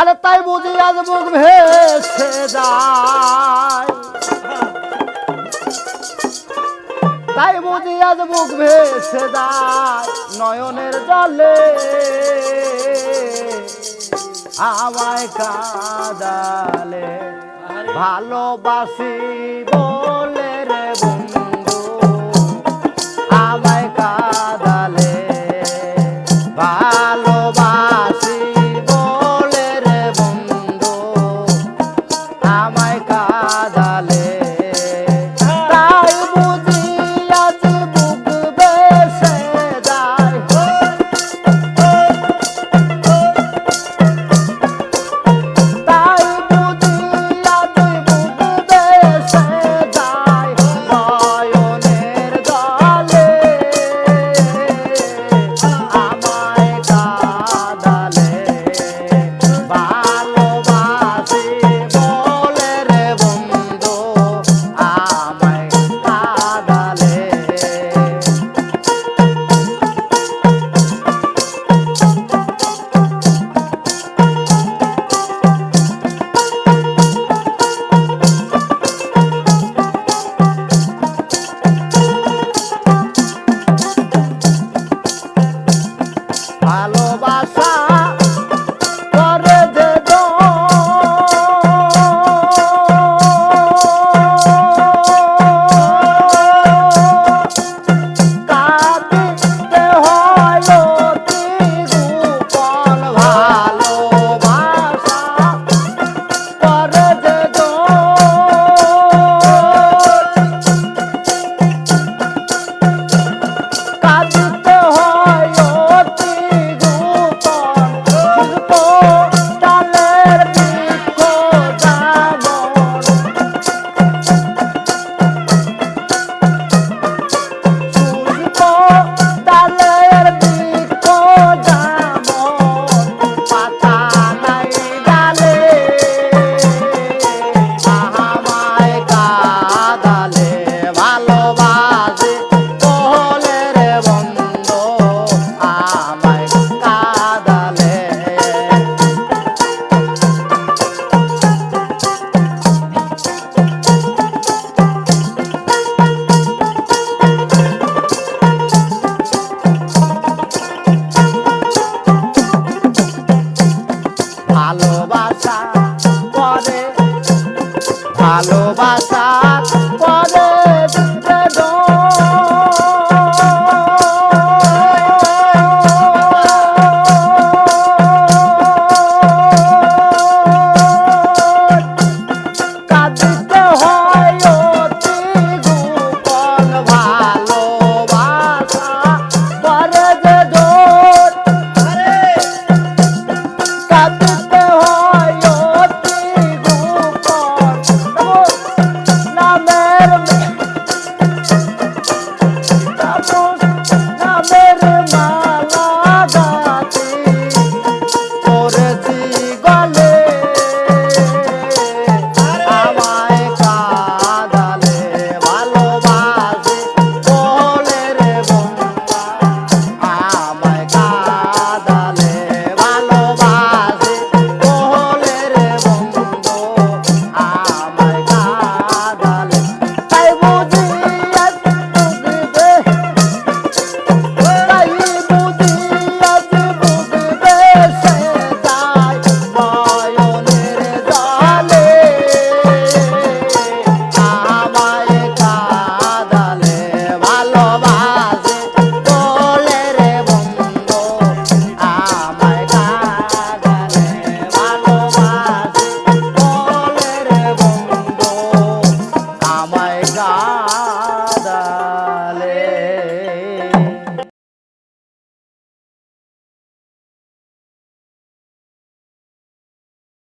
আরে তাই বুঝি আজ মুখ ভেসে যায়। তাই বুঝি আজ মুখ ভেসে যায় নয়নের জলে। আমায় কাদালে ভালোবাসি বলে। ভালোবাস সাথ Valeu!